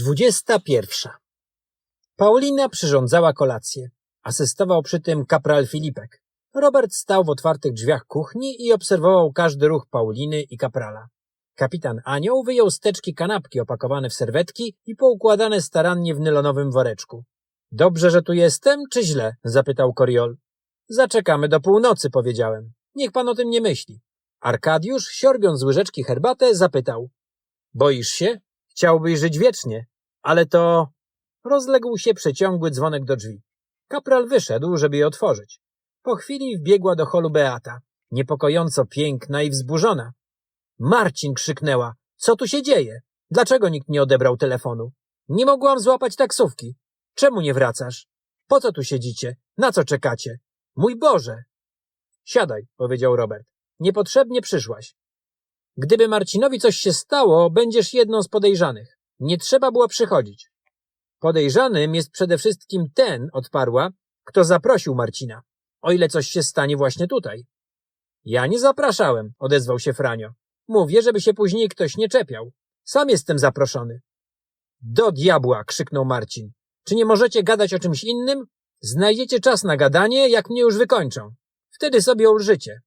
Dwudziesta pierwsza. Paulina przyrządzała kolację. Asystował przy tym kapral Filipek. Robert stał w otwartych drzwiach kuchni i obserwował każdy ruch Pauliny i kaprala. Kapitan Anioł wyjął z teczki kanapki opakowane w serwetki i poukładane starannie w nylonowym woreczku. Dobrze, że tu jestem, czy źle? zapytał Koriol. Zaczekamy do północy, powiedziałem. Niech pan o tym nie myśli. Arkadiusz, siorbiąc z łyżeczki herbatę, zapytał. Boisz się? Chciałbyś żyć wiecznie. Ale to... Rozległ się przeciągły dzwonek do drzwi. Kapral wyszedł, żeby je otworzyć. Po chwili wbiegła do holu Beata, niepokojąco piękna i wzburzona. Marcin krzyknęła. Co tu się dzieje? Dlaczego nikt nie odebrał telefonu? Nie mogłam złapać taksówki. Czemu nie wracasz? Po co tu siedzicie? Na co czekacie? Mój Boże! Siadaj, powiedział Robert. Niepotrzebnie przyszłaś. Gdyby Marcinowi coś się stało, będziesz jedną z podejrzanych. Nie trzeba było przychodzić. Podejrzanym jest przede wszystkim ten, odparła, kto zaprosił Marcina. O ile coś się stanie właśnie tutaj. Ja nie zapraszałem, odezwał się Franio. Mówię, żeby się później ktoś nie czepiał. Sam jestem zaproszony. Do diabła, krzyknął Marcin. Czy nie możecie gadać o czymś innym? Znajdziecie czas na gadanie, jak mnie już wykończą. Wtedy sobie ulżycie.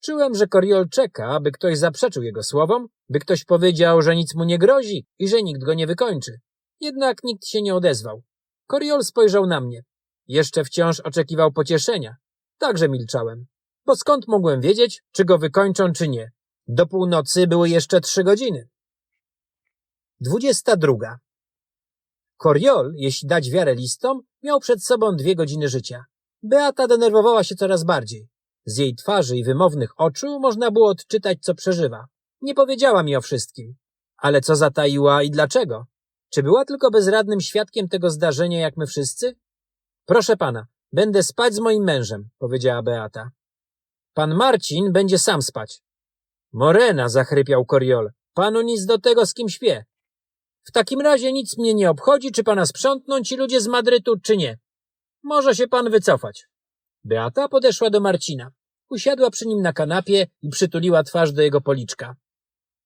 Czułem, że Koriol czeka, aby ktoś zaprzeczył jego słowom, by ktoś powiedział, że nic mu nie grozi i że nikt go nie wykończy. Jednak nikt się nie odezwał. Koriol spojrzał na mnie. Jeszcze wciąż oczekiwał pocieszenia. Także milczałem. Bo skąd mogłem wiedzieć, czy go wykończą, czy nie? Do północy były jeszcze trzy godziny. Dwudziesta druga. Koriol, jeśli dać wiarę listom, miał przed sobą dwie godziny życia. Beata denerwowała się coraz bardziej. Z jej twarzy i wymownych oczu można było odczytać, co przeżywa. Nie powiedziała mi o wszystkim. Ale co zataiła i dlaczego? Czy była tylko bezradnym świadkiem tego zdarzenia, jak my wszyscy? Proszę pana, będę spać z moim mężem, powiedziała Beata. Pan Marcin będzie sam spać. Morena, zachrypiał Koriol. Panu nic do tego, z kim śpię. W takim razie nic mnie nie obchodzi, czy pana sprzątną ci ludzie z Madrytu, czy nie. Może się pan wycofać. Beata podeszła do Marcina. Usiadła przy nim na kanapie i przytuliła twarz do jego policzka.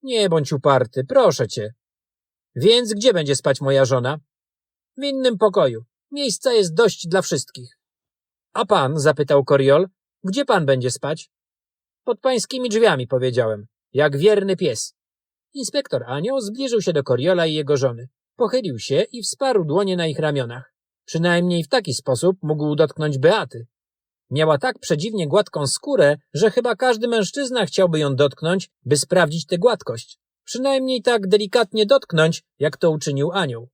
Nie bądź uparty, proszę cię. Więc gdzie będzie spać moja żona? W innym pokoju. Miejsca jest dość dla wszystkich. A pan, zapytał Koriol, gdzie pan będzie spać? Pod pańskimi drzwiami, powiedziałem, jak wierny pies. Inspektor Anioł zbliżył się do Koriola i jego żony. Pochylił się i wsparł dłonie na ich ramionach. Przynajmniej w taki sposób mógł dotknąć Beaty. Miała tak przedziwnie gładką skórę, że chyba każdy mężczyzna chciałby ją dotknąć, by sprawdzić tę gładkość. Przynajmniej tak delikatnie dotknąć, jak to uczynił anioł.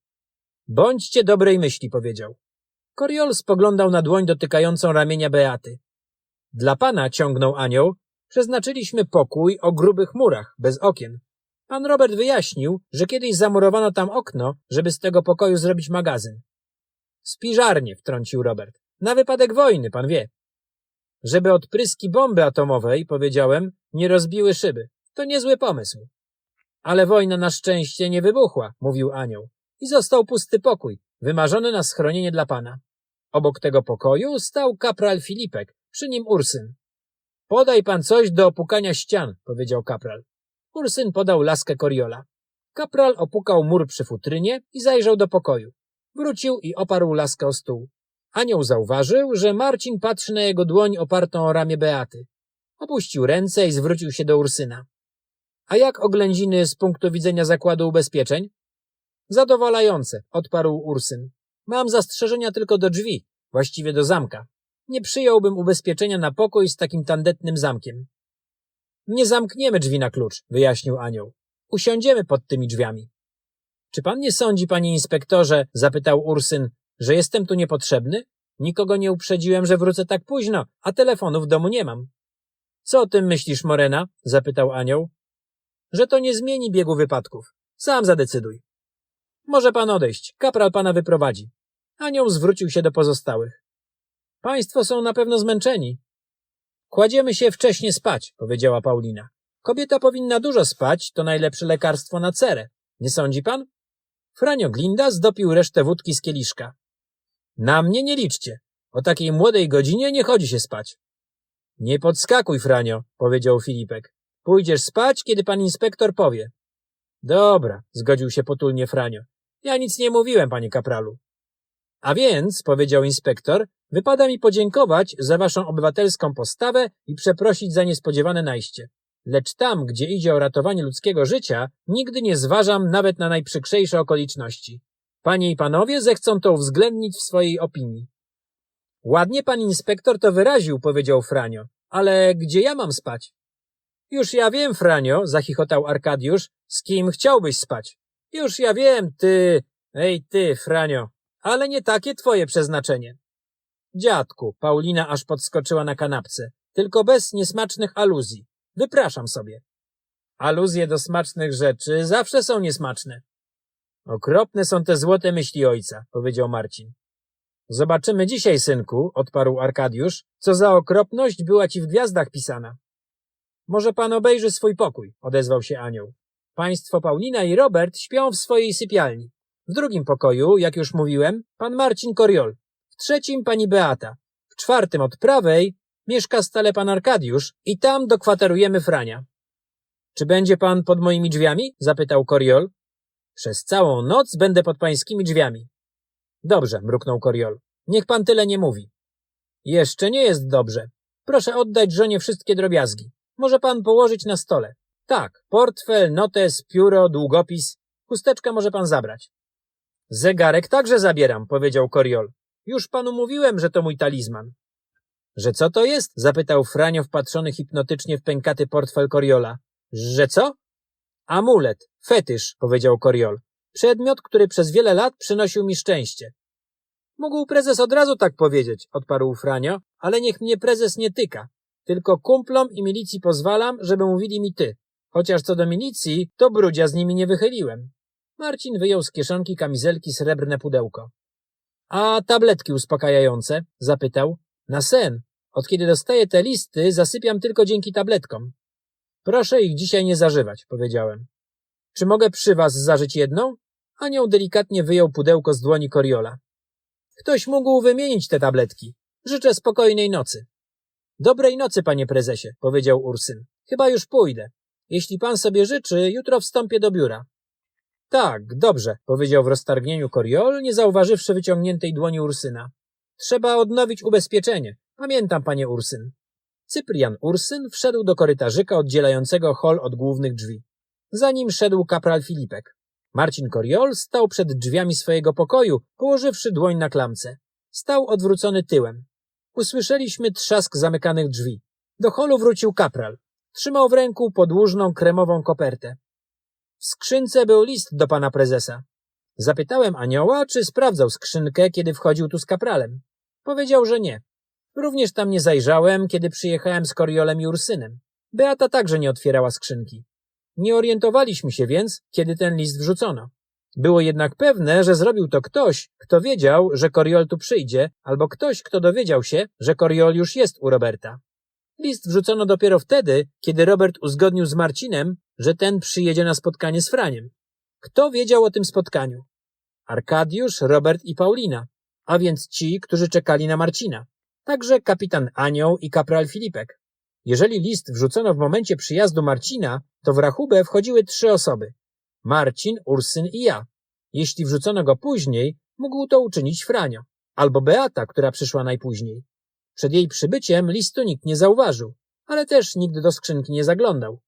Bądźcie dobrej myśli, powiedział. Koriol spoglądał na dłoń dotykającą ramienia Beaty. Dla pana, ciągnął anioł, przeznaczyliśmy pokój o grubych murach, bez okien. Pan Robert wyjaśnił, że kiedyś zamurowano tam okno, żeby z tego pokoju zrobić magazyn. Spiżarnie, wtrącił Robert. Na wypadek wojny, pan wie. Żeby odpryski bomby atomowej, powiedziałem, nie rozbiły szyby. To niezły pomysł. Ale wojna na szczęście nie wybuchła, mówił anioł. I został pusty pokój, wymarzony na schronienie dla pana. Obok tego pokoju stał kapral Filipek, przy nim Ursyn. Podaj pan coś do opukania ścian, powiedział kapral. Ursyn podał laskę Koriola. Kapral opukał mur przy futrynie i zajrzał do pokoju. Wrócił i oparł laskę o stół. Anioł zauważył, że Marcin patrzy na jego dłoń opartą o ramię Beaty. Opuścił ręce i zwrócił się do Ursyna. A jak oględziny z punktu widzenia zakładu ubezpieczeń? Zadowalające, odparł Ursyn. Mam zastrzeżenia tylko do drzwi, właściwie do zamka. Nie przyjąłbym ubezpieczenia na pokój z takim tandetnym zamkiem. Nie zamkniemy drzwi na klucz, wyjaśnił anioł. Usiądziemy pod tymi drzwiami. Czy pan nie sądzi, panie inspektorze, zapytał Ursyn, że jestem tu niepotrzebny? Nikogo nie uprzedziłem, że wrócę tak późno, a telefonu w domu nie mam. Co o tym myślisz, Morena? zapytał anioł. Że to nie zmieni biegu wypadków. Sam zadecyduj. Może pan odejść, kapral pana wyprowadzi. Anioł zwrócił się do pozostałych. Państwo są na pewno zmęczeni. Kładziemy się wcześnie spać, powiedziała Paulina. Kobieta powinna dużo spać, to najlepsze lekarstwo na cerę. Nie sądzi pan? Franio Glinda zdopił resztę wódki z kieliszka. Na mnie nie liczcie. O takiej młodej godzinie nie chodzi się spać. Nie podskakuj, Franio, powiedział Filipek. Pójdziesz spać, kiedy pan inspektor powie. Dobra, zgodził się potulnie Franio. Ja nic nie mówiłem, panie kapralu. A więc, powiedział inspektor, wypada mi podziękować za waszą obywatelską postawę i przeprosić za niespodziewane najście. Lecz tam, gdzie idzie o ratowanie ludzkiego życia, nigdy nie zważam nawet na najprzykrzejsze okoliczności. Panie i panowie zechcą to uwzględnić w swojej opinii. Ładnie pan inspektor to wyraził, powiedział Franio, ale gdzie ja mam spać? Już ja wiem, Franio, zachichotał Arkadiusz, z kim chciałbyś spać. Już ja wiem, ty, ej ty, Franio, ale nie takie twoje przeznaczenie. Dziadku, Paulina aż podskoczyła na kanapce, tylko bez niesmacznych aluzji. Wypraszam sobie. Aluzje do smacznych rzeczy zawsze są niesmaczne. Okropne są te złote myśli ojca, powiedział Marcin. Zobaczymy dzisiaj, synku, odparł Arkadiusz, co za okropność była ci w gwiazdach pisana. Może pan obejrzy swój pokój, odezwał się anioł. Państwo Paulina i Robert śpią w swojej sypialni. W drugim pokoju, jak już mówiłem, pan Marcin Koriol. W trzecim pani Beata. W czwartym od prawej mieszka stale pan Arkadiusz i tam dokwaterujemy Frania. Czy będzie pan pod moimi drzwiami? zapytał Koriol. Przez całą noc będę pod pańskimi drzwiami. Dobrze, mruknął Koriol. Niech pan tyle nie mówi. Jeszcze nie jest dobrze. Proszę oddać żonie wszystkie drobiazgi. Może pan położyć na stole. Tak, portfel, notes, pióro, długopis. Chusteczkę może pan zabrać. Zegarek także zabieram, powiedział Koriol. Już panu mówiłem, że to mój talizman. Że co to jest? zapytał Franio wpatrzony hipnotycznie w pękaty portfel Koriola. Że co? Amulet, fetysz, powiedział Koriol. Przedmiot, który przez wiele lat przynosił mi szczęście. Mógł prezes od razu tak powiedzieć, odparł Franio, ale niech mnie prezes nie tyka. Tylko kumplom i milicji pozwalam, żeby mówili mi ty. Chociaż co do milicji, to brudzia z nimi nie wychyliłem. Marcin wyjął z kieszonki kamizelki srebrne pudełko. A tabletki uspokajające? zapytał. Na sen. Od kiedy dostaję te listy, zasypiam tylko dzięki tabletkom. Proszę ich dzisiaj nie zażywać, powiedziałem. Czy mogę przy was zażyć jedną? Anioł delikatnie wyjął pudełko z dłoni Koriola. Ktoś mógł wymienić te tabletki. Życzę spokojnej nocy. Dobrej nocy, panie prezesie, powiedział Ursyn. Chyba już pójdę. Jeśli pan sobie życzy, jutro wstąpię do biura. Tak, dobrze, powiedział w roztargnieniu Koriol, nie zauważywszy wyciągniętej dłoni Ursyna. Trzeba odnowić ubezpieczenie. Pamiętam, panie Ursyn. Cyprian Ursyn wszedł do korytarzyka oddzielającego hol od głównych drzwi. Za nim szedł kapral Filipek. Marcin Koriol stał przed drzwiami swojego pokoju, położywszy dłoń na klamce. Stał odwrócony tyłem. Usłyszeliśmy trzask zamykanych drzwi. Do holu wrócił kapral. Trzymał w ręku podłużną kremową kopertę. W skrzynce był list do pana prezesa. Zapytałem anioła, czy sprawdzał skrzynkę, kiedy wchodził tu z kapralem. Powiedział, że nie. Również tam nie zajrzałem, kiedy przyjechałem z Koriolem i Ursynem. Beata także nie otwierała skrzynki. Nie orientowaliśmy się więc, kiedy ten list wrzucono. Było jednak pewne, że zrobił to ktoś, kto wiedział, że Koriol tu przyjdzie, albo ktoś, kto dowiedział się, że Koriol już jest u Roberta. List wrzucono dopiero wtedy, kiedy Robert uzgodnił z Marcinem, że ten przyjedzie na spotkanie z Franiem. Kto wiedział o tym spotkaniu? Arkadiusz, Robert i Paulina, a więc ci, którzy czekali na Marcina. Także kapitan Anioł i kapral Filipek. Jeżeli list wrzucono w momencie przyjazdu Marcina, to w rachubę wchodziły trzy osoby. Marcin, Ursyn i ja. Jeśli wrzucono go później, mógł to uczynić Franio. Albo Beata, która przyszła najpóźniej. Przed jej przybyciem listu nikt nie zauważył, ale też nikt do skrzynki nie zaglądał.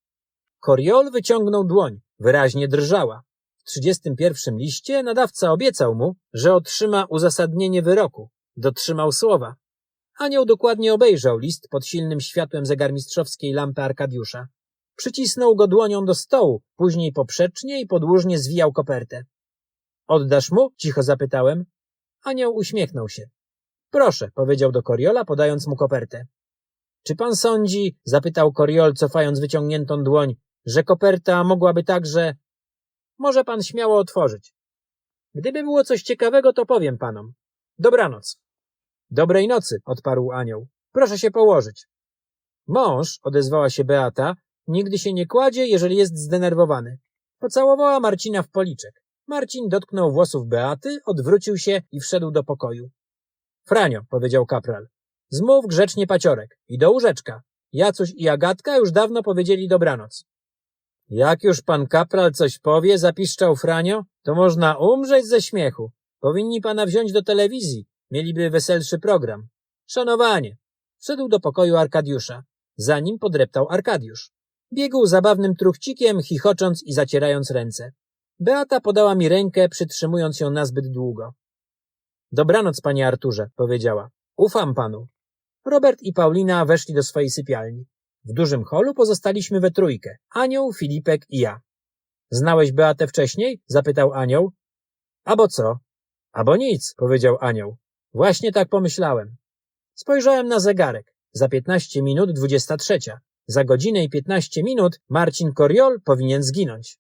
Koriol wyciągnął dłoń, wyraźnie drżała. W 31 liście nadawca obiecał mu, że otrzyma uzasadnienie wyroku. Dotrzymał słowa. Anioł dokładnie obejrzał list pod silnym światłem zegarmistrzowskiej lampy Arkadiusza. Przycisnął go dłonią do stołu, później poprzecznie i podłużnie zwijał kopertę. Oddasz mu? cicho zapytałem. Anioł uśmiechnął się. Proszę, powiedział do Koriola, podając mu kopertę. Czy pan sądzi, zapytał Koriol, cofając wyciągniętą dłoń, że koperta mogłaby także... Może pan śmiało otworzyć. Gdyby było coś ciekawego, to powiem panom. Dobranoc. Dobrej nocy, odparł anioł. Proszę się położyć. Mąż, odezwała się Beata, nigdy się nie kładzie, jeżeli jest zdenerwowany. Pocałowała Marcina w policzek. Marcin dotknął włosów Beaty, odwrócił się i wszedł do pokoju. Franio, powiedział kapral, zmów grzecznie paciorek i do łóżeczka. Jacuś i Agatka już dawno powiedzieli dobranoc. Jak już pan kapral coś powie, zapiszczał Franio, To można umrzeć ze śmiechu. Powinni pana wziąć do telewizji. Mieliby weselszy program. Szanowanie. Wszedł do pokoju Arkadiusza. Za nim podreptał Arkadiusz. Biegł zabawnym truchcikiem, chichocząc i zacierając ręce. Beata podała mi rękę, przytrzymując ją nazbyt długo. Dobranoc, panie Arturze, powiedziała. Ufam panu. Robert i Paulina weszli do swojej sypialni. W dużym holu pozostaliśmy we trójkę. Anioł, Filipek i ja. Znałeś Beatę wcześniej? zapytał Anioł. Abo co? Abo nic, powiedział Anioł. Właśnie tak pomyślałem. Spojrzałem na zegarek. Za piętnaście minut dwudziesta trzecia. Za godzinę i piętnaście minut Marcin Koriol powinien zginąć.